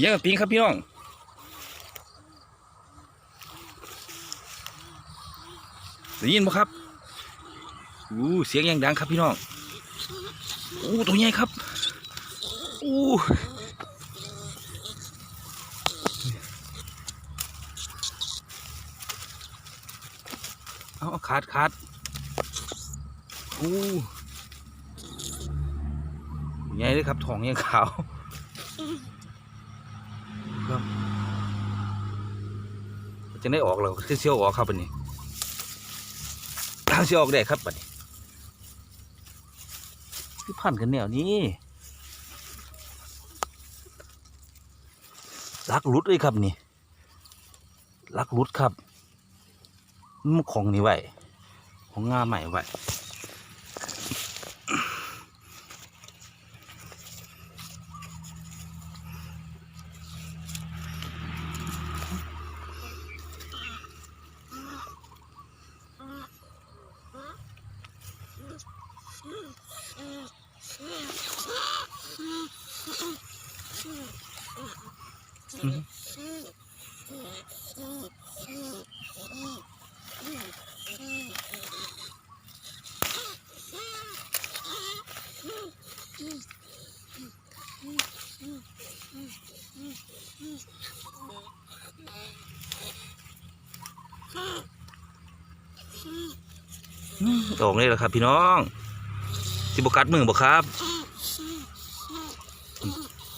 เยอะปิงครับพี่น้องได้ยินบ่ครับอู้เสียงยังดังครับพี่น้องอู้ตัวใหญ่ครับอู้เอาขาดขาดอู้ใหญ่เลยครับท้องยังขาว ครับ จะได้ออกเราคือเชี่ยวออกครับบันนี้ทางเชี่ยวออกได้ครับบันนี้ที่พันกันแนวนี้ลักลุดเลยครับนี่ลักลุดครับมันของนี่ไว้ของงาใหม่ไว้ ออกเลยแหล้วครับพี่น้อง สิบกัดมือบ่ครับ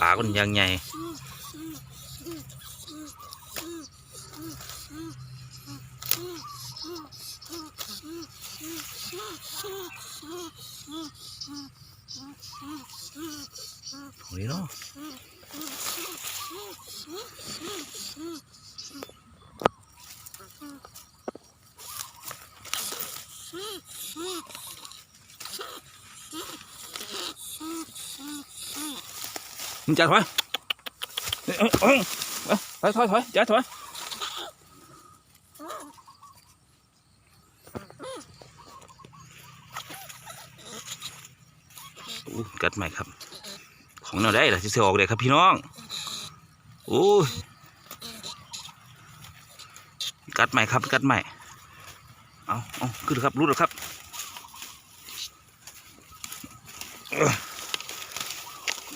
ปากมันยังไงโอ้ยเนาะ มึงจัดถอยเอ้ยเอ้ยเอ้ยถอยถอยถอยจัดถอยกัดใหม่ครับ ของเราได้เหรอที่เสียออกเลยครับพี่น้องโอ้ยกัดใหม่ครับกัดใหม่เอาเอาขึ้นครับรุดแล้วครับ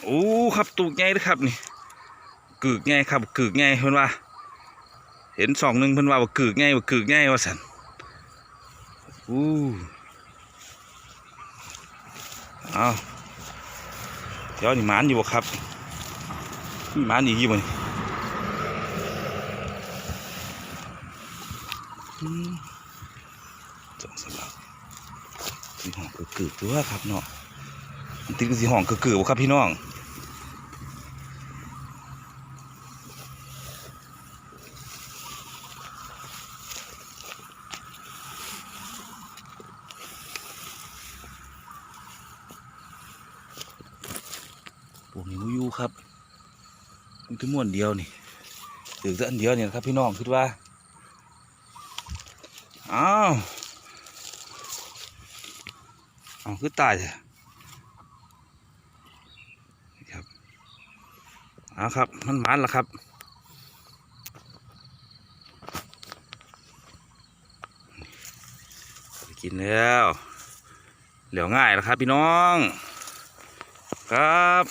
โอ้ครับตูกไงเลยครับนี่กึกไงครับกึกไงเพิ่อนว่า เห็นสองหนึ่งเพิ่อนว่าว่ากึกไงว่ากึกไงว่าสันอู้เอาเดี๋ยวนี่หมานอยู่บ่ครับมีหมานอีกอยู่บ่นี่สองสำหรับสีห้องกึกกึกๆตัวครับเนาะติดสีห้องกึกกึกๆบ่ครับพี่น้อง วกนี้มูอยู่ครับมันคือม้วนเดียวนี่ถือแต่อันเดียวเนี่ยครับพี่น้องคิดว่าอ้าวเอาคือตายเลยครับเอาครับมันหมันล้วครับกินแล้วเหลียวง่ายแล้วครับพี่น้อง ครับ